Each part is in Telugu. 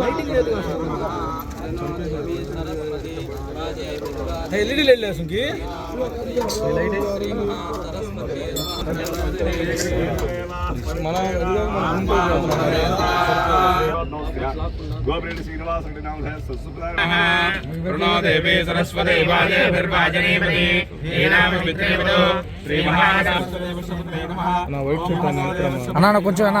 లైటింగ్ లేదు ఎల్ఈడి లైట్ లేదు అసలుకి మన గోపిరెడ్డి శ్రీనివాస కరుణాదేవి సరస్వతి వాజేభిర్వాజనేపతి శ్రీ మహాసరస్వతి నా వైట్ షర్ట్ అన్న.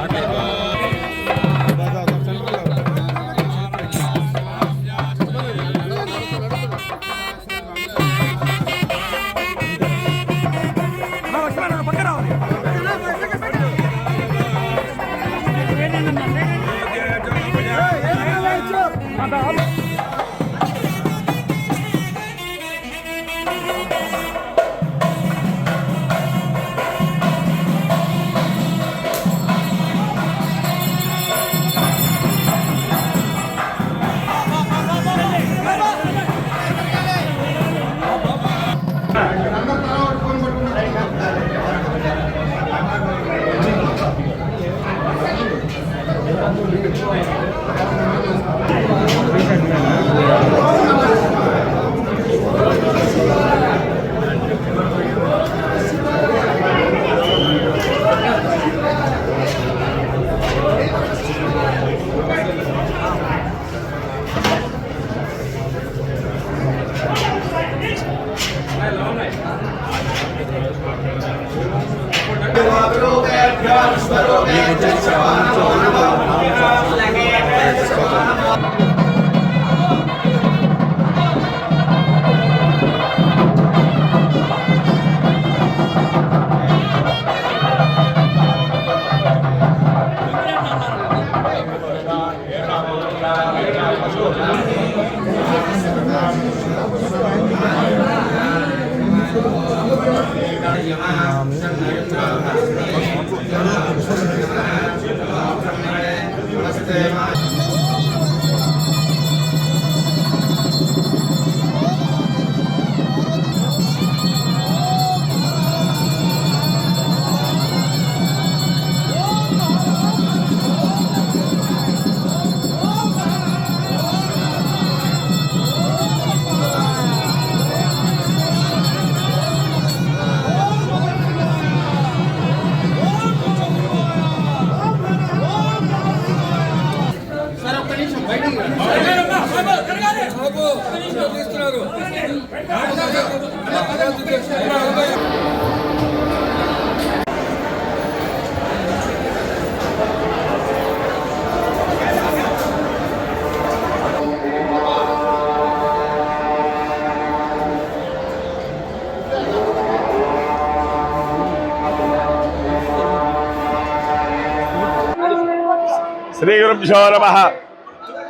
We're all that God's, but all that that's on the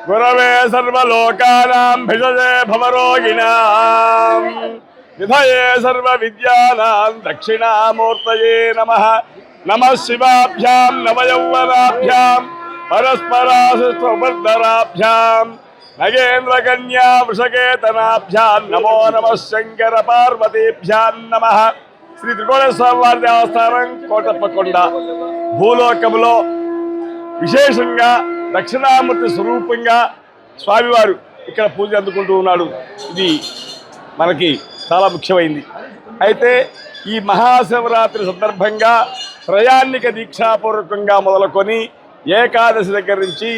గురవే సర్వలోకానాం భిషజే భవరోగిణాం విధయే సర్వ విద్యానాం దక్షిణామూర్తయే నమ నమ శివాభ్యాం నవయౌవనాభ్యాం పరస్పరాశిస్వవర్ధరాభ్యాం నగేంద్ర కన్యా వృషకేతనాభ్యాం నమో నమ శంకర పార్వతీభ్యాం నమ శ్రీ త్రికోణేశ్వర వారి దేవస్థానం కోటప్పకొండ భూలోకములో విశేషంగా దక్షిణామూర్తి స్వరూపంగా స్వామివారు ఇక్కడ పూజ అందుకుంటూ ఉన్నాడు. ఇది మనకి చాలా ముఖ్యమైంది. అయితే ఈ మహాశివరాత్రి సందర్భంగా త్రయాన్నిక దీక్షాపూర్వకంగా మొదలుకొని ఏకాదశి దగ్గర నుంచి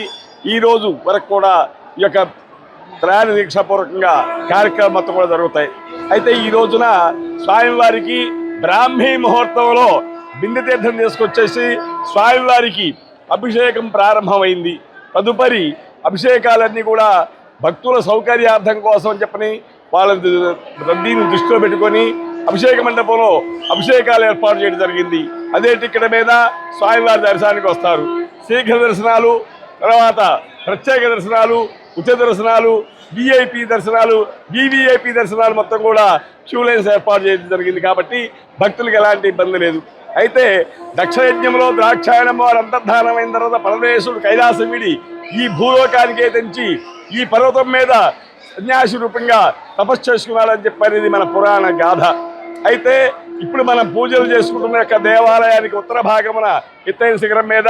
ఈరోజు వరకు కూడా ఈ యొక్క త్రయాన్ని దీక్షాపూర్వకంగా కార్యక్రమం మొత్తం కూడా జరుగుతాయి. అయితే ఈ రోజున స్వామివారికి బ్రాహ్మీ ముహూర్తంలో బిందె తీర్థం తీసుకొచ్చేసి స్వామివారికి అభిషేకం ప్రారంభమైంది. తదుపరి అభిషేకాలన్నీ కూడా భక్తుల సౌకర్యార్థం కోసం చెప్పని వాళ్ళ రద్దీని దృష్టిలో పెట్టుకొని అభిషేక మండపంలో అభిషేకాలు ఏర్పాటు చేయడం జరిగింది. అదే టిక్కెట్ మీద స్వామివారి దర్శనానికి వస్తారు. శీఘ్ర దర్శనాలు తర్వాత ప్రత్యేక దర్శనాలు ఉచిత దర్శనాలు విఐపి దర్శనాలు వివిఐపి దర్శనాలు మొత్తం కూడా క్యూ లైన్స్ ఏర్పాటు చేయడం జరిగింది కాబట్టి భక్తులకు ఎలాంటి ఇబ్బంది లేదు. అయితే దక్షయజ్ఞంలో ద్రాక్షాయణం వారు అంతర్ధానమైన తర్వాత పరమేశ్వరుడు కైలాసం విడి ఈ భూలోకానికే తెంచి ఈ పర్వతం మీద సన్యాసి రూపంగా తపస్సు చేసుకున్నాడని చెప్పనేది మన పురాణ గాథ. అయితే ఇప్పుడు మనం పూజలు చేసుకుంటున్న యొక్క దేవాలయానికి ఉత్తర భాగమున ఎత్తైన శిఖరం మీద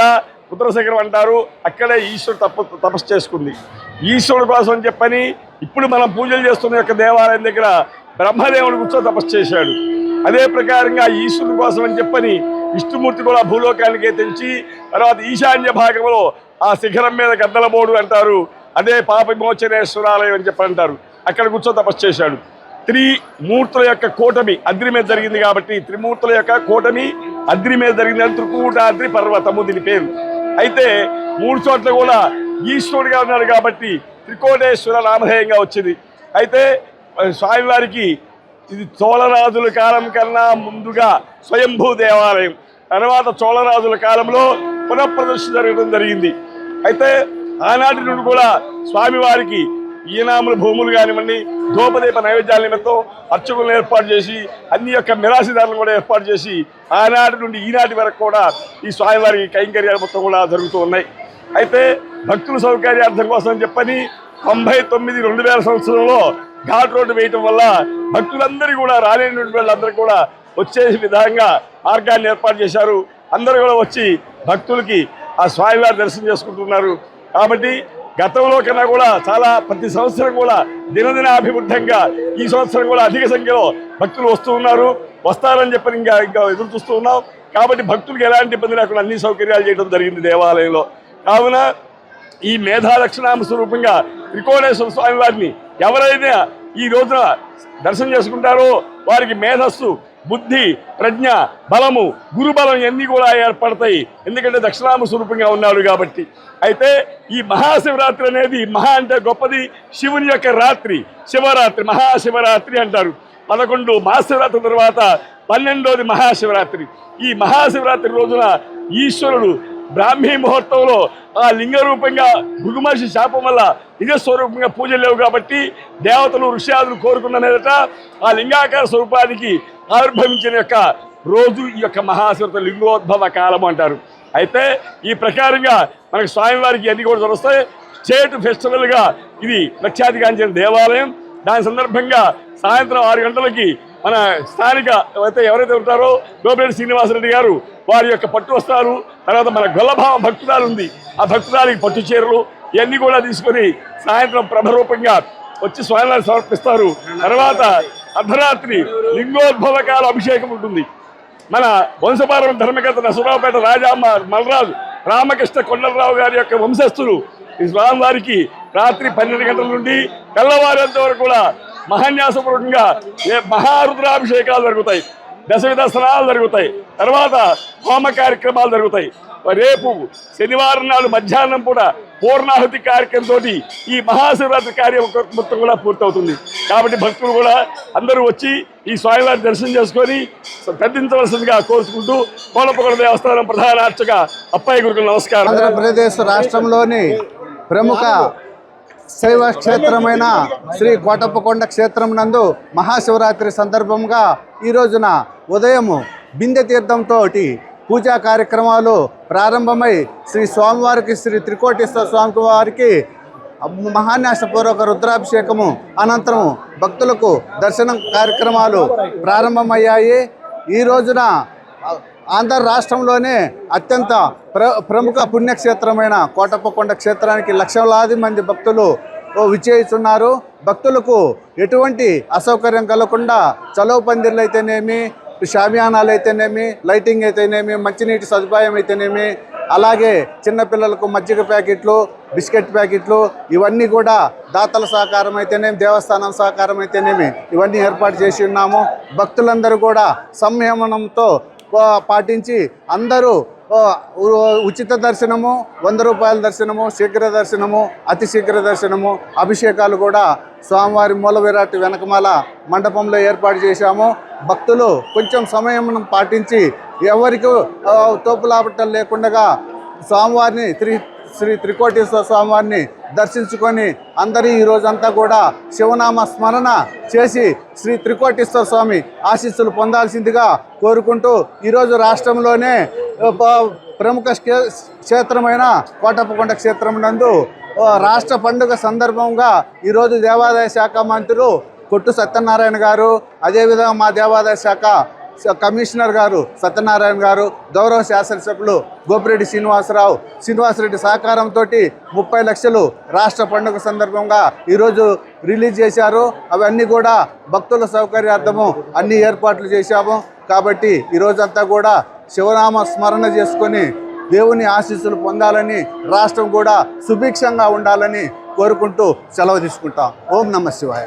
ఉత్తర శిఖరం అంటారు. అక్కడే ఈశ్వరుడు తప తపస్సు చేసుకుంది. ఈశ్వరుడు కోసం చెప్పని ఇప్పుడు మనం పూజలు చేస్తున్న యొక్క దేవాలయం దగ్గర బ్రహ్మదేవుడు కూర్చో తపస్సు చేశాడు. అదే ప్రకారంగా ఈశ్వరుడు కోసం అని చెప్పని విష్ణుమూర్తి కూడా భూలోకానికి తెంచి తర్వాత ఈశాన్య భాగంలో ఆ శిఖరం మీద గద్దలబోడు అంటారు. అదే పాప విమోచనేశ్వరాలయం అని చెప్పి అంటారు. అక్కడ కూర్చో తపస్సు చేశాడు. త్రిమూర్తుల యొక్క కూటమి అద్రి మీద జరిగింది కాబట్టి త్రిమూర్తుల యొక్క కూటమి అద్రి మీద జరిగింది అని త్రికూటాద్రి పర్వతము దీని పేరు. అయితే మూడు చోట్ల కూడా ఈశ్వరుడుగా ఉన్నాడు కాబట్టి త్రికోటేశ్వర నామధేయంగా వచ్చింది. అయితే స్వామివారికి ఇది చోళరాజుల కాలం కన్నా ముందుగా స్వయంభూ దేవాలయం. తర్వాత చోళరాజుల కాలంలో పునఃప్రదర్శన జరగడం జరిగింది. అయితే ఆనాటి నుండి కూడా స్వామివారికి ఈనాముల భూములు కానివ్వండి ధూపదీప నైవేద్యాల నిమిత్తం అర్చకులను ఏర్పాటు చేసి అన్ని యొక్క నిరాశదారులను కూడా ఏర్పాటు చేసి ఆనాటి నుండి ఈనాటి వరకు కూడా ఈ స్వామివారి కైంకర్యాలు మొత్తం కూడా జరుగుతూ ఉన్నాయి. అయితే భక్తుల సౌకర్యార్థం కోసం చెప్పని తొంభై తొమ్మిది రెండు వేల సంవత్సరంలో ఘాట్ రోడ్డు వేయటం వల్ల భక్తులందరూ కూడా రాలేనటువంటి వాళ్ళందరూ కూడా వచ్చే విధంగా మార్గాన్ని ఏర్పాటు చేశారు. అందరూ కూడా వచ్చి భక్తులకి ఆ స్వామివారి దర్శనం చేసుకుంటున్నారు. కాబట్టి గతంలో కన్నా కూడా చాలా ప్రతి సంవత్సరం కూడా దినదిన అభివృద్ధంగా ఈ సంవత్సరం కూడా అధిక సంఖ్యలో భక్తులు వస్తూ ఉన్నారు. వస్తారని చెప్పి ఇంకా ఇంకా ఎదురు చూస్తూ ఉన్నాం. కాబట్టి భక్తులకు ఎలాంటి ఇబ్బంది లేకుండా అన్ని సౌకర్యాలు చేయడం జరిగింది దేవాలయంలో. కావున ఈ మేధాలక్షణామ స్వరూపంగా త్రికోణేశ్వర స్వామివారిని ఎవరైనా ఈ రోజున దర్శనం చేసుకుంటారో వారికి మేధస్సు బుద్ధి ప్రజ్ఞ బలము గురుబలం ఇవన్నీ కూడా ఏర్పడతాయి. ఎందుకంటే దక్షిణామ స్వరూపంగా ఉన్నాడు కాబట్టి. అయితే ఈ మహాశివరాత్రి అనేది మహా అంటే గొప్పది. శివుని యొక్క రాత్రి శివరాత్రి మహాశివరాత్రి అంటారు. పదకొండు మహాశివరాత్రి తర్వాత పన్నెండోది మహాశివరాత్రి. ఈ మహాశివరాత్రి రోజున ఈశ్వరుడు బ్రాహ్మీ ముహూర్తంలో ఆ లింగ రూపంగా భృగుమహర్షి శాపం వల్ల నిజస్వరూపంగా పూజలు లేవు కాబట్టి దేవతలు ఋష్యాదులు కోరుకున్నదట ఆ లింగాకార స్వరూపానికి ఆవిర్భవించిన యొక్క రోజు ఈ యొక్క మహాశివత లింగోద్భవ కాలం అంటారు. అయితే ఈ ప్రకారంగా మనకు స్వామివారికి అన్ని కూడా దొరుకుతాయి స్టేట్ ఫెస్టివల్గా ఇది లక్షాధికాంచిన దేవాలయం. దాని సందర్భంగా సాయంత్రం ఆరు గంటలకి మన స్థానిక అయితే ఎవరైతే ఉంటారో గోపిరెడ్డి శ్రీనివాసరెడ్డి గారు వారి యొక్క పట్టు వస్తారు తర్వాత మన గొల్లభావ భక్తురాలు ఉంది. ఆ భక్తురాలికి పట్టు చీరలు ఇవన్నీ కూడా తీసుకొని సాయంత్రం ప్రభరూపంగా వచ్చి స్వామివారిని సమర్పిస్తారు. తర్వాత అర్ధరాత్రి లింగోద్భవ కాల అభిషేకం ఉంటుంది. మన వంశపారం ధర్మకర్త నరసరావుపేట రాజా మలరాజు రామకృష్ణ కొండలరావు గారి యొక్క వంశస్థులు. ఈ స్వామివారికి రాత్రి పన్నెండు గంటల నుండి తెల్లవారేంత వరకు కూడా మహాన్యాసపూర్వకంగా మహారుద్రాభిషేకాలు జరుగుతాయి. దశవిధ స్నానాలు జరుగుతాయి. తర్వాత హోమ కార్యక్రమాలు జరుగుతాయి. రేపు శనివారం నాడు మధ్యాహ్నం కూడా పూర్ణాహుతి కార్యక్రమంతో ఈ మహాశివరాత్రి కార్యం మొత్తం కూడా పూర్తవుతుంది. కాబట్టి భక్తులు కూడా అందరూ వచ్చి ఈ స్వామివారి దర్శనం చేసుకొని తగ్గించవలసిందిగా కోరుకుంటూ కోలపకొండ దేవస్థానం ప్రధాన అర్చక అప్పాయి గురుకులు నమస్కారం. ఆంధ్రప్రదేశ్ రాష్ట్రంలోని ప్రముఖ శైవ క్షేత్రమైన శ్రీ కోటప్పకొండ క్షేత్రం నందు మహాశివరాత్రి సందర్భంగా ఈ రోజున ఉదయము బిందె తీర్థంతో పూజా కార్యక్రమాలు ప్రారంభమై శ్రీ స్వామివారికి శ్రీ త్రికోటేశ్వర స్వామి వారికి మహాన్యాసపూర్వక రుద్రాభిషేకము అనంతరం భక్తులకు దర్శనం కార్యక్రమాలు ప్రారంభమయ్యాయి. ఈ రోజున ఆంధ్ర రాష్ట్రంలోనే అత్యంత ప్ర ప్రముఖ పుణ్యక్షేత్రమైన కోటప్పకొండ క్షేత్రానికి లక్షలాది మంది భక్తులు ఓ విచ్చేస్తున్నారు భక్తులకు ఎటువంటి అసౌకర్యం కలగకుండా చలువ పందిర్లు అయితేనేమి షామియానాలు అయితేనేమి లైటింగ్ అయితేనేమి మంచినీటి సదుపాయం అయితేనేమి అలాగే చిన్నపిల్లలకు మజ్జిగ ప్యాకెట్లు బిస్కెట్ ప్యాకెట్లు ఇవన్నీ కూడా దాతల సహకారం అయితేనేమి దేవస్థానం సహకారం అయితేనేమి ఇవన్నీ ఏర్పాటు చేసి ఉన్నాము. భక్తులందరూ కూడా సంయమనంతో పాటించి అందరూ ఉచిత దర్శనము వంద రూపాయల దర్శనము శీఘ్ర దర్శనము అతి శీఘ్ర దర్శనము అభిషేకాలు కూడా స్వామివారి మూల విరాట్ వెనకమాల మండపంలో ఏర్పాటు చేశాము. భక్తులు కొంచెం సమయం పాటించి ఎవరికి ఆ, లేకుండా స్వామివారిని త్రి శ్రీ త్రికోటేశ్వర స్వామివారిని దర్శించుకొని అందరూ ఈ రోజంతా కూడా శివనామ స్మరణ చేసి శ్రీ త్రికోటేశ్వర స్వామి ఆశీస్సులు పొందాల్సిందిగా కోరుకుంటూ ఈరోజు రాష్ట్రంలోనే ప్రముఖ క్షే- క్షేత్రమైన కోటప్పకొండ క్షేత్రం నందు రాష్ట్ర పండుగ సందర్భంగా ఈరోజు దేవాదాయ శాఖ మంత్రులు కొట్టు సత్యనారాయణ గారు అదేవిధంగా మా దేవాదాయ శాఖ కమిషనర్ గారు సత్యనారాయణ గారు గౌరవ శాసనసభ్యులు గోపిరెడ్డి శ్రీనివాసరావు శ్రీనివాసరెడ్డి సహకారంతో ముప్పై లక్షలు రాష్ట్ర పండుగ సందర్భంగా ఈరోజు రిలీజ్ చేశారు. అవన్నీ కూడా భక్తుల సౌకర్యార్థము అన్ని ఏర్పాట్లు చేశాము. కాబట్టి ఈరోజంతా కూడా శివనామ స్మరణ చేసుకొని దేవుని ఆశీస్సులు పొందాలని రాష్ట్రం కూడా సుభిక్షంగా ఉండాలని కోరుకుంటూ సెలవు తీసుకుంటాం. ఓం నమ శివాయ.